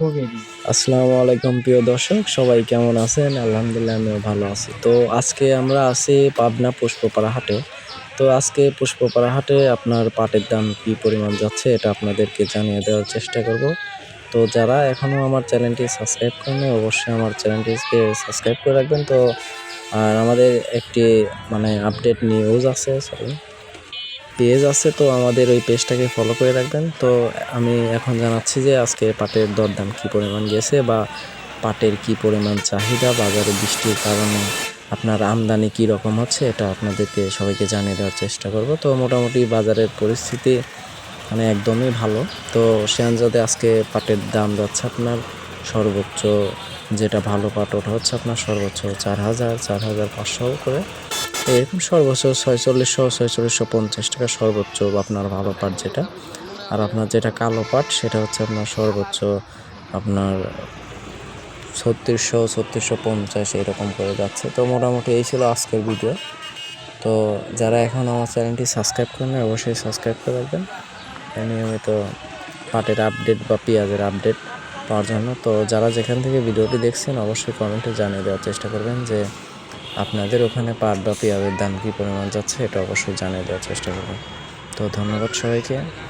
আসসালামু আলাইকুম, প্রিয় দর্শক, সবাই কেমন আছেন? আলহামদুলিল্লাহ, আমিও ভালো আছি। তো আজকে আমরা আছি পাবনা পুষ্পপাড়া হাটে। তো আজকে পুষ্পপাড়া হাটে আপনার পাটের দাম কী পরিমাণ যাচ্ছে, এটা আপনাদেরকে জানিয়ে দেওয়ার চেষ্টা করব। তো যারা এখনও আমার চ্যানেলটি সাবস্ক্রাইব করেন অবশ্যই আমার চ্যানেলটিকে সাবস্ক্রাইব করে রাখবেন। তো আর আমাদের একটি মানে আপডেট নিউজ আছে সরি পেজ আছে, তো আমাদের ওই পেজটাকে ফলো করে রাখবেন। তো আমি এখন জানাচ্ছি যে আজকে পাটের দরদাম কী পরিমাণ গেছে বা পাটের কী পরিমাণ চাহিদা, বাজারে বৃষ্টির কারণে আপনার আমদানি কী রকম হচ্ছে, এটা আপনাদেরকে সবাইকে জানিয়ে দেওয়ার চেষ্টা করব। তো মোটামুটি বাজারের পরিস্থিতি মানে একদমই ভালো। তো সে অনুযায়ী আজকে পাটের দাম যাচ্ছে আপনার সর্বোচ্চ, যেটা ভালো পাট, ওটা হচ্ছে আপনার সর্বোচ্চ চার হাজার চার হাজার পাঁচশো করে। এরকম সর্বোচ্চ ছয়চল্লিশশো ছয়চল্লিশশো পঞ্চাশ টাকা সর্বোচ্চ আপনার ভালো পাট যেটা। আর আপনার যেটা কালো পাট, সেটা হচ্ছে আপনার সর্বোচ্চ আপনার ছত্রিশশো ছত্রিশশো পঞ্চাশ এরকম করে যাচ্ছে। তো মোটামুটি এই ছিল আজকের ভিডিও। তো যারা এখন আমার চ্যানেলটি সাবস্ক্রাইব করেন অবশ্যই সাবস্ক্রাইব করে রাখবেন। নিয়মিত পাটের আপডেট বা পেঁয়াজের আপডেট পাওয়ার জন্য। তো যারা যেখান থেকে ভিডিওটি দেখছেন, অবশ্যই কমেন্টে জানিয়ে দেওয়ার চেষ্টা করবেন যে আপনাদের ওখানে পাট বা পেঁয়াজের দাম কী পরিমাণ যাচ্ছে, এটা অবশ্যই জানিয়ে দেওয়ার চেষ্টা করবেন। তো ধন্যবাদ সবাইকে।